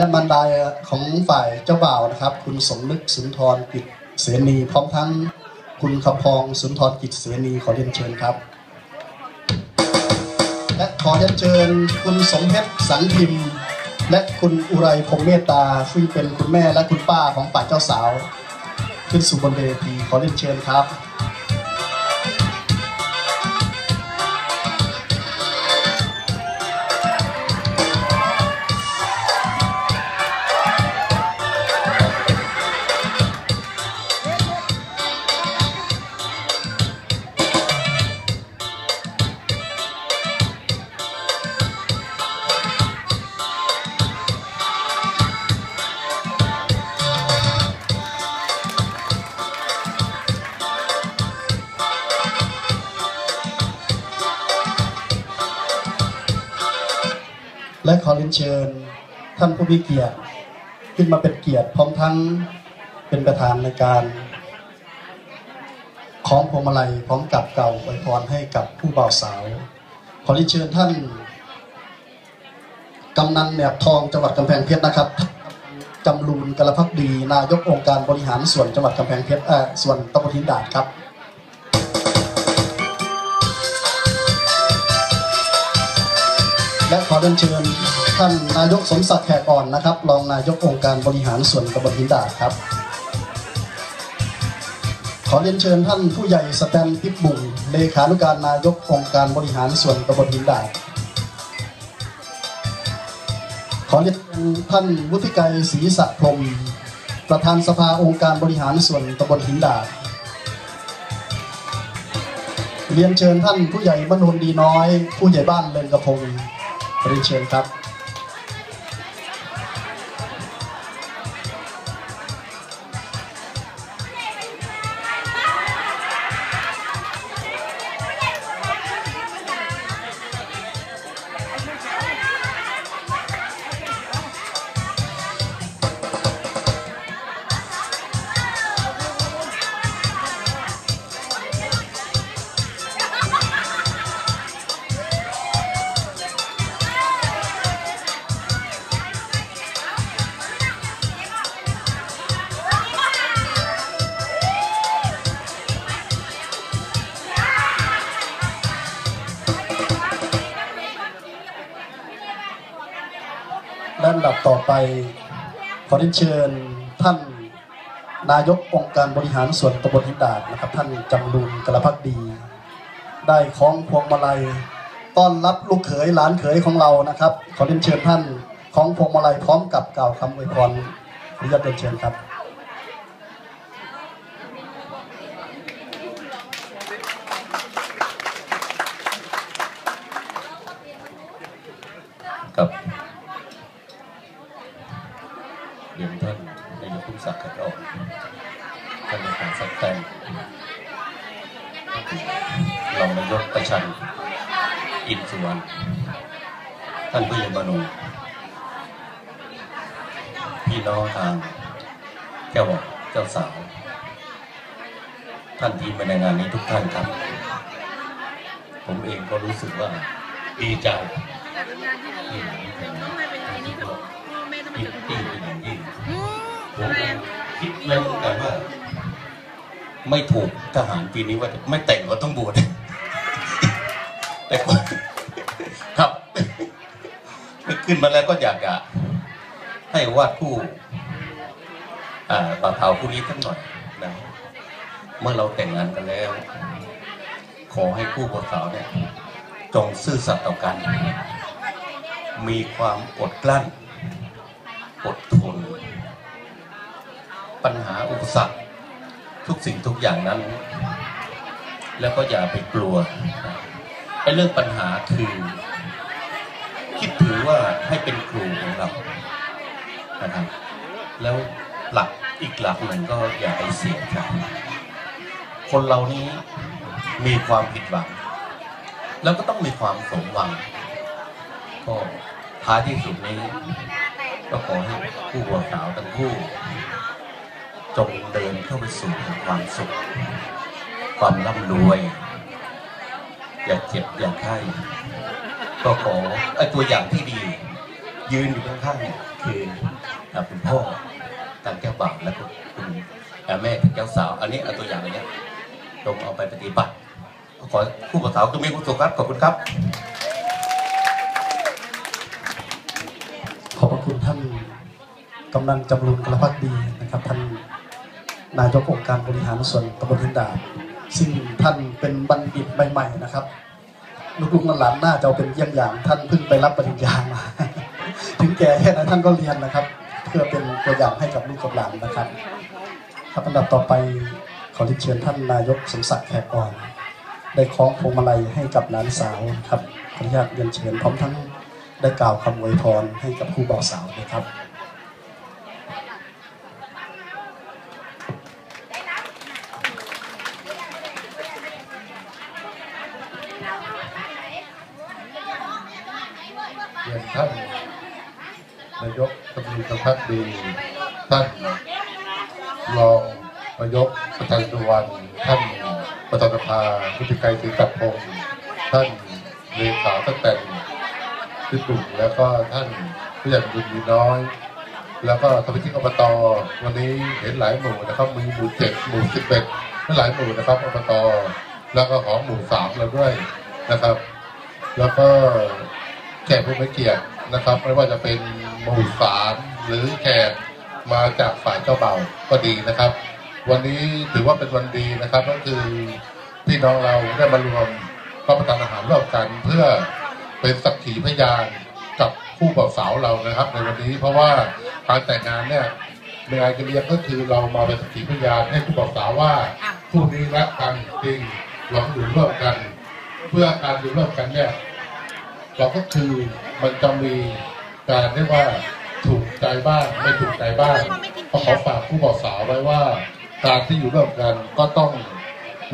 และบรรดาของฝ่ายเจ้าบ่าวนะครับ คุณสมนึกสุนทรกิจเสนีพร้อมทั้งคุณคำพองสุนทรกิจเสนีขอเรียนเชิญครับ และขอเรียนเชิญ คุณสมเพชรสังพิมพ์ และคุณอุไรพงเมตตาซึ่งเป็นคุณแม่และคุณป้าของฝ่ายเจ้าสาว ขึ้นสู่บนเวทีขอเรียนเชิญครับ และขอเรียนเชิญท่านผู้มีเกียรติขึ้นมาเป็นเกียรติพร้อมทั้งเป็นประธานในการของพวงมาลัยพร้อมกับเก่าอวยพรให้กับผู้บ่าวสาว ขอเรียนเชิญท่านกำนันแหนบทองจังหวัดกำแพงเพชรนะครับจำรูนกระพักดี นายกองค์การบริหารส่วนจังหวัดกำแพงเพชรเออส่วนตำบลหินดาดครับ เรียนเชิญท่านนายกสมศักดิ์แขกอ่อนนะครับ รองนายกองค์การบริหารส่วนตำบลหินดาดครับ ขอเรียนเชิญท่านผู้ใหญ่สแตมพิบบุงเลขานุการนายกองค์การบริหารส่วนตำบลหินดาดขอเรียนเชิญท่านวุฒิไกรศรีสะพรมประธานสภาองค์การบริหารส่วนตำบลหินดาดเรียนเชิญท่านผู้ใหญ่มนุนดีน้อย ผู้ใหญ่บ้านเลนกระพง เรี รันดับต่อไป ขอเรียนเชิญท่านนายกองค์การบริหารส่วนตำบลหินดาดนะครับ ท่านจำรุนกระพักดี ได้คล้องพวงมาลัยต้อนรับลูกเขยหลานเขยของเรานะครับ ขอเรียนเชิญท่านคล้องพวงมาลัยพร้อมกับกล่าวคำอวยพรอนุญาตเรียนเชิญครับกับ รองนายกประชันอินสุวรรณท่านผู้ใหญ่บานุพี่น้องทางแก้วบอกเจ้าสาว ท่านที่มาในงานนี้ทุกท่านครับ ผมเองก็รู้สึกว่าดีใจที่หลังแต่งงานที่ก็คิดที่เป็นอย่างยิ่งผมคิดไว้เหมือนกันว่า ไม่ถูกทหารปีนี้ว่าไม่แต่งก็ต้องบวช ขึ้นมาแล้วก็อยากจะให้วาดผู้อ่าบ่าวเทาผู้นี้ทั้งหน่อยนะเมื่อเราแต่งงานกันแล้ว ขอให้ผู้บ่าวสาวเนี่ยจงซื่อสัตย์ต่อกัน มีความอดกลั้น อดทน ปัญหาอุปสรรคทุกสิ่งทุกอย่างนั้น แล้วก็อย่าไปกลัวไอ้เรื่องปัญหาคือ ว่าให้เป็นครูของเรานะครับแล้วหลักอีกหลักหนึ่งก็อย่าไปเสียใจคนเรานี้มีความผิดหวัง แล้วก็ต้องมีความสมหวัง ก็ท้ายที่สุดนี้ ก็ขอให้ผู้บ่าวสาวทั้งคู่ จงเดินเข้าไปสู่ความสุข ความร่ำรวย อย่าเจ็บอย่าไข้ ก็ขอไอตัวอย่างที่ดี ยืนอยู่ข้างๆเนี่ยคือคุณพ่อทางเจ้บ่าวและคุณคุณแม่ทางเจ้าสาว อันนี้เอตัวอย่างอันเนี้ยตรงเอาไปปฏิบัติ ขอผู้บ่าวสาวก็มีความสุขครับขอบคุณครับ ขอบพระคุณท่านกำนันจำรูนกระพักดีนะครับท่านนายกองค์การบริหารส่วนตำบลหินดาดซึ่งท่านเป็นบัณฑิตใหม่ ๆ นะครับ ลูกหลานๆน่าจะเอาเป็นเยี่ยงอย่าง ท่านเพิ่งไปรับปริญญามา ถึงแก่แค่ไหนท่านก็เรียนนะครับ เพื่อเป็นตัวอย่างให้กับลูกกับหลานนะครับครับอันดับต่อไปขอเรียนเชิญท่านนายกสมศักดิ์แขกอ่อน ได้คล้องพวงมาลัยให้กับหลานสาวครับขออนุญาตเรียนเชิญพร้อมทั้งได้กล่าวคำอวยพรให้กับคู่บ่าวสาวนะครับ รียนท่านนายกตำรวจพักดีท่านรองนายกประธานสุวรรณท่านประธานสภาพุทธิไกรศรีกัปพงศ์ท่านเลขาตั้งแต่ที่ตุ่มแล้วก็ท่านผู้ใหญ่บุญมีน้อย แล้วก็สมาชิกอบตวันนี้เห็นหลายหมู่นะครับมีหมู่เจ็ดหมู่สิบเอ็ดและหลายหมู่นะครับอบตแล้วก็ของหมู่สามเราด้วยนะครับ แล้วก็ แขกผู้มีเกียรตินะครับ ไม่ว่าจะเป็นหมู่สามหรือแขกมาจากฝ่ายเจ้าเบ่าก็ดีนะครับ วันนี้ถือว่าเป็นวันดีนะครับ ก็คือพี่น้องเราได้มารวมรับประทานอาหารร่วมกัน เพื่อเป็นสักขีพยานกับคู่บ่าวสาวเรานะครับ ในวันนี้เพราะว่าการแต่งงานเนี่ยในงานกิเลียงก็คือเรามาเป็นสักขีพยานให้คู่บ่าวสาวว่าคู่นี้รักกันจริงหวังอยู่ร่วมกัน เพื่อการอยู่ร่วมกันเนี่ย เราก็คือมันจะมีการเรียกว่าถูกใจบ้างไม่ถูกใจบ้างก็ขอฝากผู้บอกสาวไว้ว่า การที่อยู่ร่วมกันก็ต้อง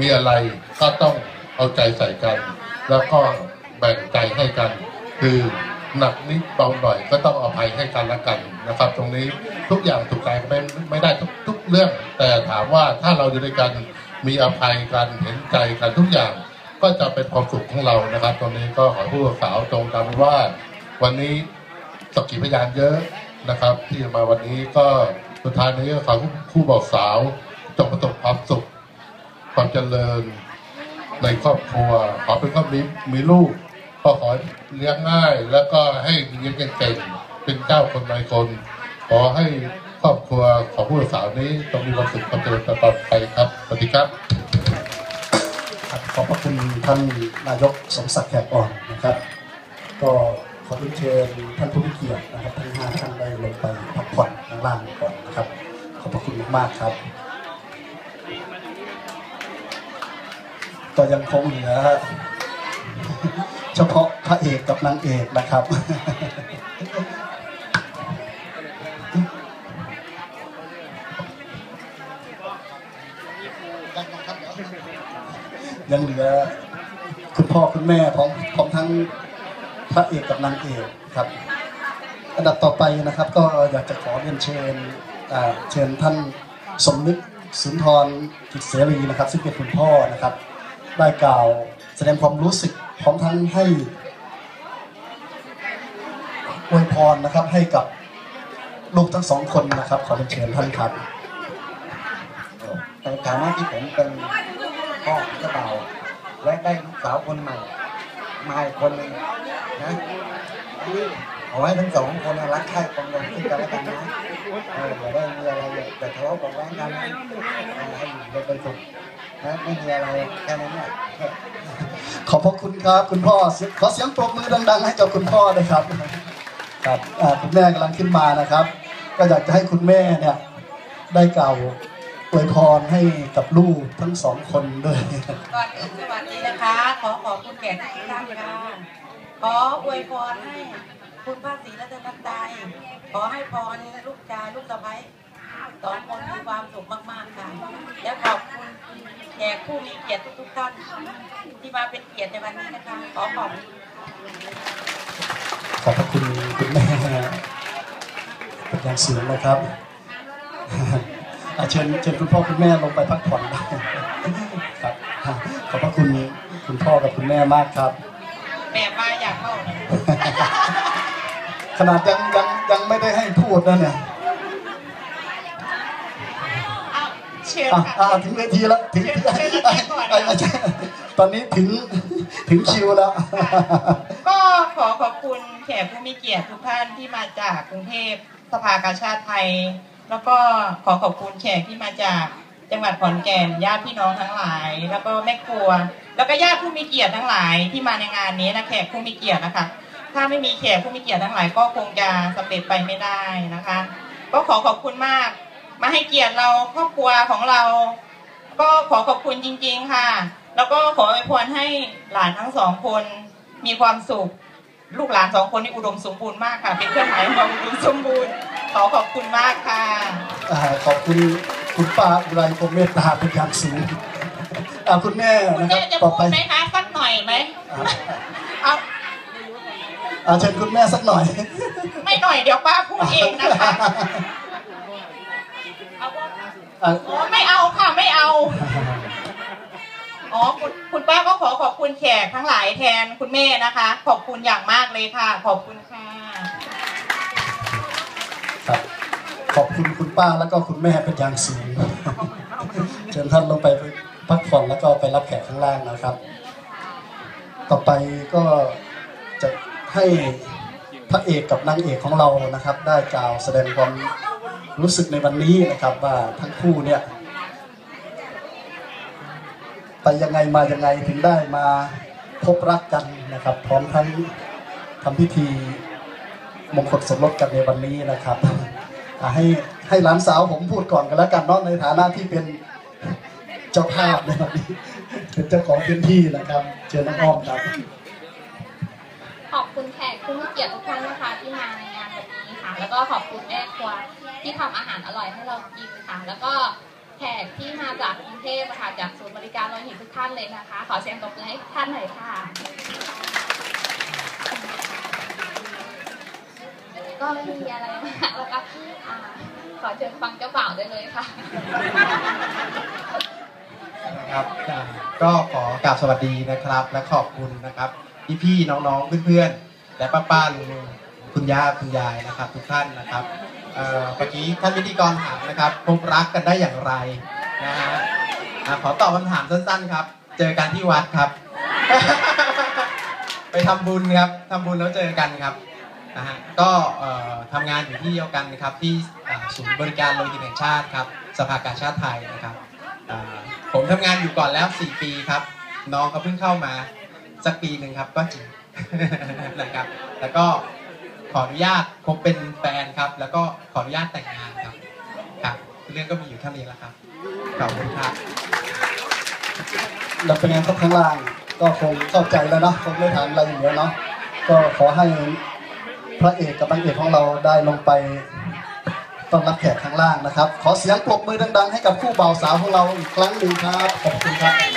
มีอะไรก็ต้องเอาใจใส่กัน แล้วก็แบ่งใจให้กัน คือหนักนิดเบาหน่อยก็ต้องอภัยให้กันละกันนะครับ ตรงนี้ทุกอย่างถูกใจไม่ไม่ได้ทุกทุกเรื่อง แต่ถามว่าถ้าเราอยู่ด้วยกันมีอภัยกันเห็นใจกันทุกอย่าง ก็จะเป็นความสุขของเรานะครับ ตรงนี้ก็ขอผู้สาวจงจำไว้ว่าวันนี้สกขีพยานเยอะนะครับ ที่มาวันนี้ก็สุดท้ายนี้ก็ขอผู้บอกสาวจงประสบความสุข ความเจริญในครอบครัว ขอเป็นครอบมีมีลูก ก็ขอเลี้ยงง่าย แล้วก็ให้เลี้ยงเก่งๆเป็นเจ้าคนนายคน ขอให้ครอบครัวของผู้สาวนี้ต้องมีความสุขความเจริญตลอดไปครับสวัสดีครับ ขอบพระคุณท่านนายกสมศักดิ์แขกอ่อนนะครับ ก็ขอเรียนเชิญท่านผู้มีเกียรตินะครับทั้งห้าท่านได้ลงไปพักผ่อนข้างล่างก่อนนะครับ ขอบพระคุณมากๆครับ ก็ยังคงเหลือเฉพาะพระเอกกับนางเอกนะครับ ยังเหลือคุณพ่อคุณแม่ของของทั้งพระเอกกับนางเอกครับ อันดับต่อไปนะครับ ก็อยากจะขอเรียนเชิญเชิญท่านสมนึกสุนทรกิจเสรีนะครับ ซึ่งเป็นคุณพ่อนะครับ ได้กล่าวแสดงความรู้สึกพร้อมทั้งให้อวยพรนะครับให้กับลูกทั้งสองคนนะครับ ขอเรียนเชิญท่านครับในฐานะที่ผมเป็น พ่อเจ้าบ่าวและได้ลูกสาวคนใหม่มาอีกคนหนึ่งนะขอให้ทั้งสองคนรักใคร่ปรองดองซึ่งกันและกันนะออย่าได้มีอะไรแต่ทะเลาะบแว้งกันนะให้อยู่เป็นสุขนะไม่มีอะไรแค่นั้นแหละขอบพระคุณครับคุณพ่อขอเสียงปรบมือดัง ๆ ให้กับคุณพ่อเลยครับครับคุณแม่กำลังขึ้นมานะครับ ก็อยากจะให้คุณแม่เนี่ยได้กล่าว อวยพรให้กับลูกทั้งสองคนด้วยก่อนอื่นสวัสดีนะคะ ขอขอบคุณแขกทุกท่านค่ะขออวยพรให้คุณพระศรีรัตนตรัยขอให้พรลูกชายลูกสะใภ้สองคนมีความสุขมากๆค่ะ และขอบคุณแขกผู้มีเกียรติทุกๆท่านที่มาเป็นเกียรติในวันนี้นะคะขอขอบคุณขอบพระคุณคุณแม่เป็นอย่างสูงนะครับ เชิญเชิญคุณพ่อคุณแม่ลงไปพักผ่อนได้ครับขอบพระคุณคุณพ่อกับคุณแม่มากครับแม่มาอยากเข้าขนาดยังยังยังไม่ได้ให้พูดนะเนี่ยเชิญค่ะถึงเวทีแล้วถึงตอนนี้ถึงถึงคิวแล้ว ก็ขอขอบคุณแขกผู้มีเกียรติทุกท่านที่มาจากกรุงเทพสภากาชาติไทย แล้วก็ขอขอบคุณแขกที่มาจากจังหวัดขอนแก่นญาติพี่น้องทั้งหลาย แล้วก็แม่ครัว แล้วก็ญาติผู้มีเกียรติทั้งหลายที่มาในงานนี้นะแขกผู้มีเกียรตินะคะ ถ้าไม่มีแขกผู้มีเกียรติทั้งหลาย ก็คงจะสำเร็จไปไม่ได้นะคะ ก็ขอขอบคุณมาก มาให้เกียรติเราครอบครัวของเรา ก็ขอขอบคุณจริง ๆค่ะ แล้วก็ขออวยพรให้หลานทั้งสองคนมีความสุข ลูกหลานสองคนนี่อุดมสมบูรณ์มากค่ะ เป็นเครื่องหมายของความอุดมสมบูรณ์ ขอขอบคุณมากค่ะอ่าขอบคุณคุณป้าอุไรพรหมเมตตาเป็นอย่างสูงอ่าคุณแม่คุณนะครับแม่จะต่อพูไปดไหมคะสักหน่อยไหมอ่าเอาอ่าเชิญคุณแม่สักหน่อย ไม่หน่อยเดี๋ยวป้าพูดเองนะคะเอาอ่าอ๋อไม่เอาค่ะไม่เอาอ๋อคุณคุณป้าก็ขอขอบคุณแขกทั้งหลายแทนคุณแม่นะคะ ขอบคุณอย่างมากเลยค่ะ ขอบคุณค่ะ ป้าแล้วก็คุณแม่เป็นอย่างสูงเชิญท่านลงไปพักผ่อนแล้วก็ไปรับแขกข้างล่างนะครับ ต่อไปก็จะให้พระเอกกับนางเอกของเรานะครับ ได้กล่าวแสดงความรู้สึกในวันนี้นะครับว่าทั้งคู่เนี่ยไปยังไงมายังไงถึงได้มาพบรักกันนะครับ พร้อมทั้งทำพิธีมงคลสมรสกันในวันนี้นะครับ ให้ให้หลานสาวผมพูดก่อนกันแล้วกันเนาะในฐานะที่เป็นเจ้าภาพในวันนี้เป็นเจ้าของพื้นที่นะครับ เชิญน้องอ้อมครับ ขอบคุณแขกผู้มีเกียรติทุกท่านนะคะที่มาในงานวันนี้ค่ะ แล้วก็ขอบคุณแม่ครัวที่ทำอาหารอร่อยให้เรากินค่ะ แล้วก็แขกที่มาจากกรุงเทพค่ะจากศูนย์บริการโลหิตทุกท่านเลยนะคะ ขอเสียงตบมือให้ท่านหน่อยค่ะ ก็ไม่มีอะไรมากแล้วก็ขอเชิญฟังเจ้าบ่าวได้เลยค่ะนะครับก็ขอกราบสวัสดีนะครับ และขอบคุณนะครับ พี่ๆน้องๆเพื่อนๆและป้าๆลุงๆคุณย่าคุณยายนะครับ ทุกท่านนะครับเมื่อกี้ท่านพิธีกรถามนะครับพบรักกันได้อย่างไรนะฮะขอตอบคำถามสั้น ๆ ครับ เจอกันที่วัดครับ ไปทำบุญครับทำบุญแล้วเจอกันครับ นะฮะก็ทำงานอยู่ที่เดียวกันนะครับที่ศูนย์บริการโลหิตแห่งชาติครับสภากาชาติไทยนะครับผมทำงานอยู่ก่อนแล้ว 4 ปีครับ น้องเขาเพิ่งเข้ามาสักปีหนึ่งครับก็จริงนะครับแล้วก็ขออนุญาตคบเป็นแฟนครับ แล้วก็ขออนุญาตแต่งงานครับครับเรื่องก็มีอยู่เท่านี้แล้วครับขอบคุณครับแล้วเป็นไงครับข้างล่างก็คงเข้าใจแล้วเนาะคงไม่ถามอะไรอยู่แล้วเนาะก็ขอให้ ระเอกกับนางเอกของเราได้ลงไปต้อนรับแขกข้างล่างนะครับ ขอเสียงปรบมือดัง ๆ ให้กับคู่บ่าวสาวของเราอีกครั้งหนึ่งครับขอบคุณครับ